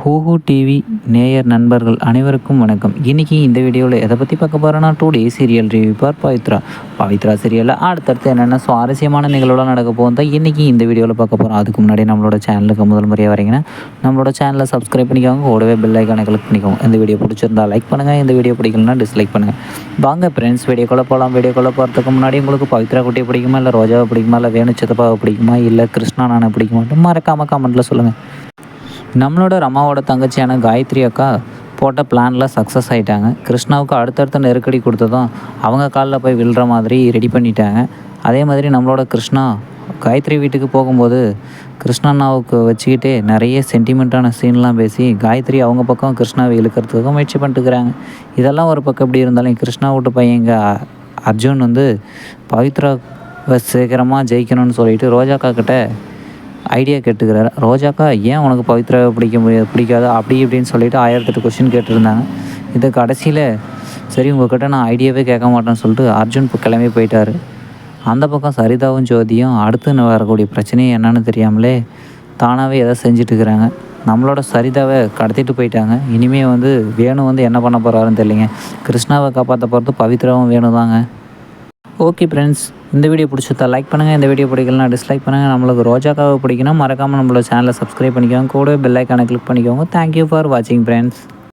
ஹூஹூ TV நேயர் நண்பர்கள் அனைவருக்கும் வணக்கம். இன்றைக்கி இந்த வீடியோவில் எதை பற்றி பார்க்க போகிறோன்னா today serial review for Pavithra. Pavithra சீரியலில் அடுத்தடுத்து என்னென்ன சுவாரஸ்யமான நிகழ்வுலாம் நடக்க போகும் தான் இன்றைக்கி இந்த வீடியோவில் பார்க்க போகிறோம் அதுக்கு முன்னாடி நம்மளோட சேனலுக்கு முதல் முறையாக வரீங்கன்னா நம்மளோட சேனலை சப்ஸ்கிரைப் பண்ணிக்கோங்க. கூடவே பெல் ஐக்கானை கிளிக் பண்ணிக்கோங்க. இந்த வீடியோ பிடிச்சிருந்தா லைக் பண்ணுங்கள் இந்த வீடியோ பிடிக்கலனா டிஸ்லைக் பண்ணுங்கள் வாங்க ஃப்ரெண்ட்ஸ் வீடியோக்குள்ளே போகலாம் வீடியோக்குள்ளே போகிறதுக்கு முன்னாடி உங்களுக்கு பவித்ரா குட்டியை பிடிக்குமா? இல்லை ரோஜாவை பிடிக்குமா? இல்லை வேணு சித்தப்பாவை பிடிக்குமா? இல்லை கிருஷ்ணா நானை பிடிக்குமா மறக்காமல் கமெண்ட்டில் சொல்லுங்கள் நம்மளோட ரமாவோட தங்கச்சியான காயத்ரி அக்கா போட்ட பிளானில் சக்ஸஸ் ஆகிட்டாங்க கிருஷ்ணாவுக்கு அடுத்தடுத்த நெருக்கடி கொடுத்ததும் அவங்க காலில் போய் விழுற மாதிரி ரெடி பண்ணிட்டாங்க. அதே மாதிரி நம்மளோட கிருஷ்ணா காயத்ரி வீட்டுக்கு போகும்போது கிருஷ்ணண்ணாவுக்கு வச்சுக்கிட்டே நிறைய சென்டிமெண்ட்டான சீன்லாம் பேசி காயத்ரி அவங்க பக்கம் கிருஷ்ணாவை இழுக்கிறதுக்கு முயற்சி பண்ணிட்டுக்கிறாங்க இதெல்லாம் ஒரு பக்கம் எப்படி இருந்தாலும் கிருஷ்ணா வீட்டு பையங்க அர்ஜுன் வந்து பவித்ரா சீக்கிரமாக ஜெயிக்கணும்னு சொல்லிட்டு ரோஜாக்கா கிட்ட ஐடியா கேட்டுக்கிறாரு. ரோஜாக்கா ஏன் உனக்கு பவித்ரா பிடிக்க முடியாது பிடிக்காது? அப்படி இப்படின்னு சொல்லிட்டு ஆயிரத்தெட்டு கொஷின் கேட்டிருந்தாங்க. இது கடைசியில் சரி உங்ககிட்ட நான் ஐடியாவே கேட்க மாட்டேன்னு சொல்லிட்டு அர்ஜுன் கிளம்பி போயிட்டார். அந்த பக்கம் சரிதாவும் ஜோதியும் அடுத்து வரக்கூடிய பிரச்சனையே என்னன்னு தெரியாமலே தானாகவே எதை செஞ்சுட்டு இருக்கிறாங்க நம்மளோட சரிதாவை கடத்திட்டு போயிட்டாங்க. இனிமேல் வந்து வேணு வந்து என்ன பண்ண போகிறாருன்னு தெரியலைங்க. கிருஷ்ணாவை காப்பாற்ற போகிறது பவித்ராவும் வேணும் தாங்க ஓகே ஃப்ரெண்ட்ஸ் இந்த வீடியோ பிடிச்சதா லைக் பண்ணுங்கள் இந்த வீடியோ பிடிக்கலனா டிஸ்லைக் பண்ணுங்கள் நம்மளுக்கு ரோஜாக்காவை பிடிக்கணும். மறக்காமல் நம்மளோட சேனலை சப்ஸ்கிரைப் பண்ணிக்கோங்க. கூட பெல் ஐக்கானை கிளிக் பண்ணிக்கோங்க. தேங்க்யூ ஃபார் வாட்சிங் ஃப்ரெண்ட்ஸ்